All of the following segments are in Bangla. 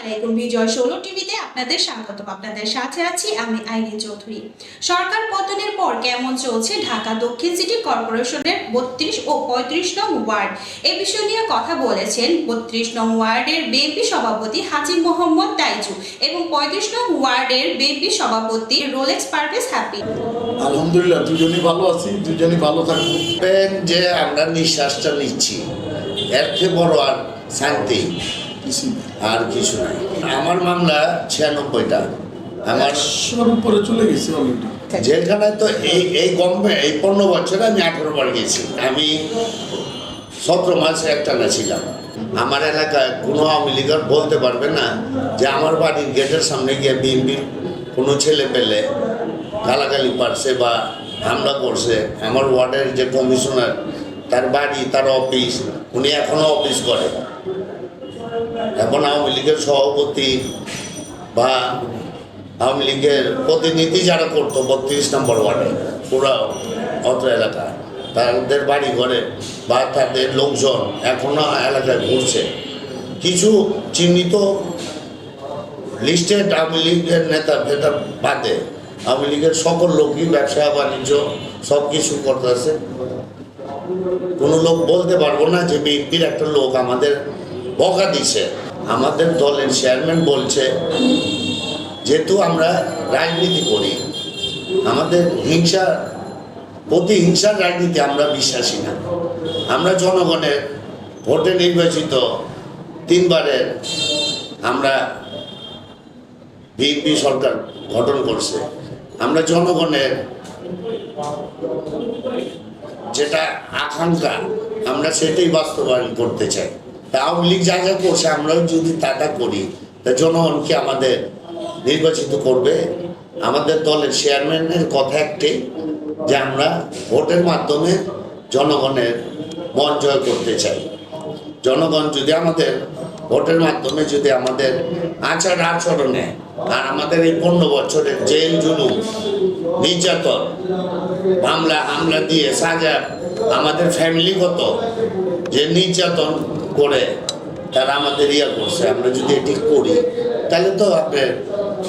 আলাইকুম বিজয় ষোলো টিভিতে আপনাদের স্বাগত আপনাদের সাথে আছি আমি আইরিন চৌধুরী। সরকার পতনের পর কেমন চলছে ঢাকা দক্ষিণ সিটি কর্পোরেশনের বত্রিশ ও পঁয়ত্রিশ নং ওয়ার্ড? এ বিষয় নিয়ে কথা বলেছেন বত্রিশ নং ওয়ার্ডের বিএনপি সভাপতি হাজি মোহাম্মদ তাইজু এবং পঁয়ত্রিশ নং ওয়ার্ডের বিএনপি সভাপতি রোলেক্স পারভেজ হ্যাপি আলহামদুলিল্লাহ দুজনই ভালো আছি দুজনই ভালো থাকব। দেখবেন যে আমরা নিঃশ্বাসটা নিচ্ছি। এর চেয়ে বড় আর শান্তি। আর কিছু নাই। আমার মামলা ছিয়ানব্বইটা। আমার উপরে চলে গেছে জেলখানায় তো এই এই গভর্নমেন্ট এই পনেরো বছরে আমি আঠেরো বার গেছি। আমি সতেরো মাসে একটা না ছিলাম। আমার এলাকায় কোনো আওয়ামী লীগের বলতে পারবে না যে আমার বাড়ির গেটের সামনে গিয়ে বিএনপির কোনো ছেলে পেলে গালাগালি পারছে বা হামলা করছে। আমার ওয়ার্ডের যে কমিশনার তার বাড়ি তার অফিস উনি এখনও অফিস করে। এখন আওয়ামী লীগের সভাপতি বা আওয়ামী লীগের প্রতিনিধি যারা করতো বত্রিশ নম্বর ওয়ার্ডে, পুরো অত এলাকা, তাদের বাড়ি ঘরে বা তাদের লোকজন এখনও এলাকায় ঘুরছে। কিছু চিহ্নিত লিস্টেড আওয়ামী লীগের নেতা ফেতা বাদে আওয়ামী লীগের সকল লোকই ব্যবসা, বাণিজ্য সব কিছু করতেছে। কোনো লোক বলতে পারব না যে বিএনপির একটা লোক আমাদের বকা দিছে। আমাদের দলের চেয়ারম্যান বলছে, যেহেতু আমরা রাজনীতি করি, আমাদের হিংসা, প্রতিহিংসার রাজনীতি আমরা বিশ্বাসী না। আমরা জনগণের ভোটে নির্বাচিত তিনবারের আমরা বিএনপি সরকার গঠন করছে। আমরা জনগণের যেটা আকাঙ্ক্ষা, আমরা সেটাই বাস্তবায়ন করতে চাই। আওয়ামী লীগ যা যা করছে, আমরাও যদি তা তা করি, তা জনগণকে আমাদের নির্বাচিত করবে? আমাদের দলের চেয়ারম্যানের কথা একটি, যে আমরা ভোটের মাধ্যমে জনগণের মন জয় করতে চাই। জনগণ যদি আমাদের ভোটের মাধ্যমে যদি আমাদের আচার আচরণে আর আমাদের এই পনেরো বছরের জেল, জুলুম, নির্যাতন, মামলা, হামলা দিয়ে সাজা, আমাদের ফ্যামিলিগত যে নির্যাতন করে, তারা আমাদের ইয়া করছে, আমরা যদি এটি করি, তাহলে তো আপনার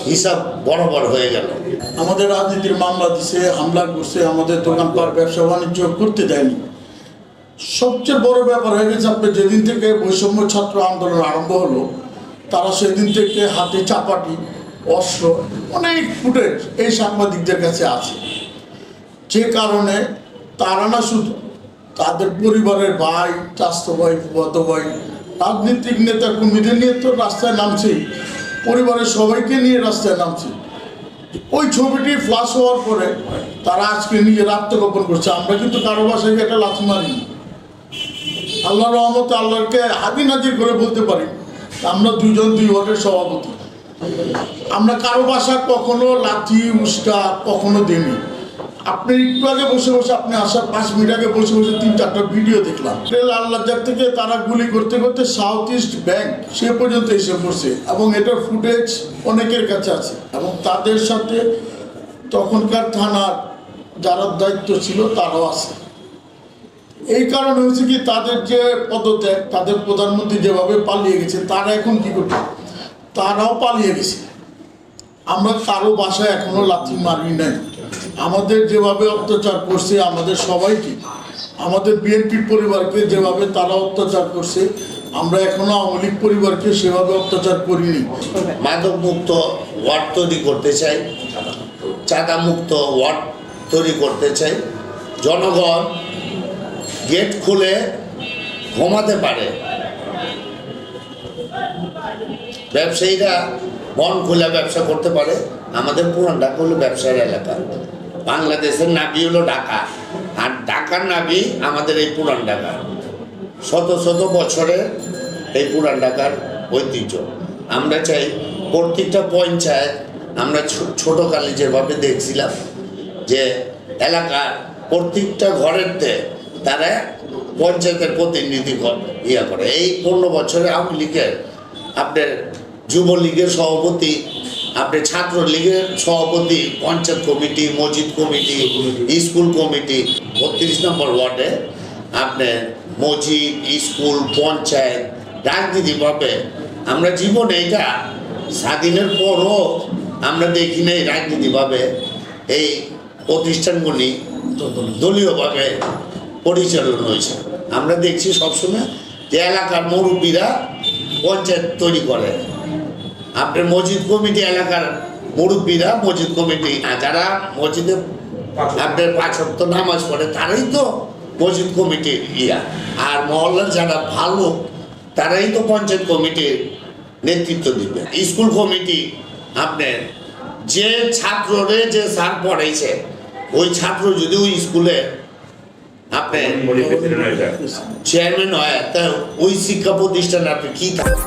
হিসাব বরাবর হয়ে গেল। আমাদের রাজনীতির মামলা দিছে হামলা করছে, আমাদের দোকানপাট ব্যবসা বাণিজ্য করতে দেয়নি। সবচেয়ে বড় ব্যাপার হয়ে গেছে, আপনি যেদিন থেকে বৈষম্য ছাত্র আন্দোলন আরম্ভ হলো, তারা সেদিন থেকে হাতে চাপাটি, অস্ত্র, অনেক ফুটেজ এই সাংবাদিকদের কাছে আছে। যে কারণে তারা না শুধু তাদের পরিবারের ভাই চাস্তো ভাই বত ভাই, রাজনৈতিক নেতা কর্মীদের নিয়ে তো রাস্তায় নামছেই পরিবারের সবাইকে নিয়ে রাস্তায় নামছে। ওই ছবিটি ফ্লাশ হওয়ার পরে তারা আজকে নিজের আত্মগোপন করছে। আমরা কিন্তু কারও বাসায় একটা লাথি মারিনি আল্লাহ রহমতে আল্লাহকে হাদি নাজির করে বলতে পারি। আমরা দুজন দুই ওয়ার্ডের সভাপতি। আমরা কারও বাসা কখনো লাথি উস্কা কখনো দিইনি। আপনি একটু আগে বসে বসে আপনি আসার পাঁচ মিনিট আগে বসে বসে তিন চারটা ভিডিও দেখলাম। আল্লাহজার থেকে তারা গুলি করতে করতে সাউথ ইস্ট ব্যাংক সে পর্যন্ত এসে পড়ছে এবং এটার ফুটেজ অনেকের কাছে আছে এবং তাদের সাথে তখনকার থানার যারা দায়িত্ব ছিল তারাও আছে। এই কারণে হয়েছে কি তাদের যে পদত্যাগ, তাদের প্রধানমন্ত্রী যেভাবে পালিয়ে গেছে, তারা এখন কি করবে? তারাও পালিয়ে গেছে। আমরা কারও বাসায় এখনও লাথি মারি নাই। আমাদের যেভাবে অত্যাচার করছে আমাদের সবাইকে, আমাদের বিএনপির পরিবারকে যেভাবে তারা অত্যাচার করছে, আমরা এখনও আওয়ামী লীগ পরিবারকে সেভাবে অত্যাচার করিনি। মাদক মুক্ত ওয়ার্ড তৈরি করতে চাই চাঁদা মুক্ত ওয়ার্ড তৈরি করতে চাই। জনগণ গেট খুলে ঘুমাতে পারে। ব্যবসায়ীরা মন খুলে ব্যবসা করতে পারে। আমাদের পুরান ঢাকা হলো ব্যবসার এলাকা। বাংলাদেশের নাবি হলো ঢাকা। আর ঢাকার নাবি আমাদের এই পুরান ঢাকা শত শত বছরের এই পুরান ঢাকার ঐতিহ্য। আমরা চাই প্রত্যেকটা পঞ্চায়েত, আমরা ছোটকালে যেভাবে দেখছিলাম যে এলাকার প্রত্যেকটা ঘরেরতে তারা পঞ্চায়েতের প্রতিনিধি ইয়া করে। এই পনেরো বছরে আওয়ামী লীগের, আপনার যুবলীগের সভাপতি আপনার ছাত্র লীগের সভাপতি, পঞ্চায়েত কমিটি, মসজিদ কমিটি, স্কুল কমিটি, বত্রিশ নম্বর ওয়ার্ডে আপনি মসজিদ, স্কুল, পঞ্চায়েত রাজনীতিভাবে আমরা জীবনে এটা স্বাধীনের পরও আমরা দেখি নাই রাজনীতিভাবে এই প্রতিষ্ঠানগুলি দলীয়ভাবে পরিচালনা হয়েছে। আমরা দেখছি সবসময় যে এলাকার মুরব্বীরা পঞ্চায়েত তৈরি করে। আপনার মসজিদ কমিটি এলাকার মুরব্বীরা মসজিদ কমিটি যারা মসজিদে আপনার পাঁচ নামাজ পড়ে তারাই তো মসজিদ কমিটির ইয়া। আর মহল্লার যারা ভালো তারাই তো পঞ্চায়েত কমিটির নেতৃত্ব দিবে। স্কুল কমিটি আপনার যে ছাত্ররে যে স্যার পড়াইছে ওই ছাত্র যদি ওই স্কুলে আপনার চেয়ারম্যান হয় তা ওই শিক্ষা প্রতিষ্ঠানে আপনি কি থাকবে?